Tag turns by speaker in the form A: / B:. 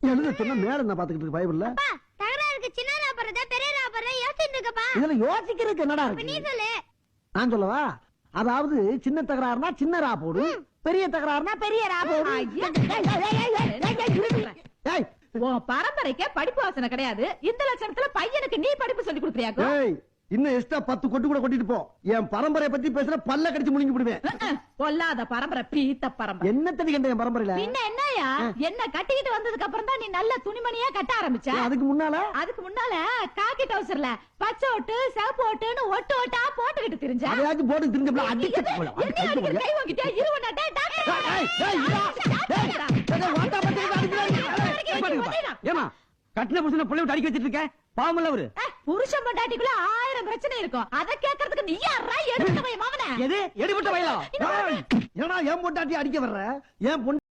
A: எழுத சொன்ன? மேல என்ன பாத்துக்கிட்டு இருக்கு பைபிள்ல
B: தகராறுக்கு சின்னதா போறதா பெரியதா போறதா யோசிச்சுட்டு இருக்கப்பா.
A: இதுல யோசிக்கிறதுக்கு என்னடா
B: இப்ப நீ
A: இருக்கு
B: சொல்லு.
A: நான் சொல்லவா? அதாவது சின்ன தகராறுனா சின்ன ரா போடு பெரிய தகராறுனா பெரிய ரா போடு.
C: பரம்பரைக்கே படிப்பு வாசனை கிடையாது. இந்த லட்சணத்துல பையனுக்கு நீ படிப்பு சொல்லி கொடுக்குறியாக்கோ
A: ஏய், இன்னும் எக்ஸ்ட்ரா பத்து கொட்டு கூட கொட்டிட்டு போ. என் பரம்பரைய பத்தி பேசுற பல்ல கடிச்சு முழுங்கி விடுவேன்.
C: பொல்லாத பரம்பரை பீத்த பரம்பரை.
A: என்ன தடி கண்ட என் பரம்பரையில?
C: பின்ன என்னயா என்ன கட்டிக்கிட்டு வந்ததுக்கு அப்புறம் தான் நீ நல்ல துணிமணியா கட்ட ஆரம்பிச்ச?
A: அதுக்கு முன்னால?
C: அதுக்கு முன்னால காக்கி டவுசர்ல பச்சை ஒட்டு சிவப்பு ஒட்டுன்னு ஒட்டு ஒட்டா போட்டுக்கிட்டு திரிஞ்ச.
A: அதையாச்சும் போட்டு திரும்ப அடிச்சு
C: எது?
A: போல.
C: என்ன அடிக்கிற கை வாங்கிட்டியா இருவனா டேய் டாக்டர்.
A: ஏய், ஏய், இதா. ஏய், ஏய், வாண்டா பத்திரிக்கை அடிக்கிறாங்க. ஏய், பாருங்கப்பா. ஏம்மா, கட்டின புருஷனை புள்ளைய விட்டு அடிக்க வச்சிட்டு இருக்க பாவமல்ல அவரு.
C: ஏய், புருஷன் பொண்டாட்டிக்குள்ள ஆயிரம் பிரச்சனை இருக்கும். அத கேக்குறதுக்கு நீ யாரா எடுத்து போய் மாவன
A: எது? எடுபட்ட வயலா ஏடா என் பொண்டாட்டி அடிக்க வர்ற? என்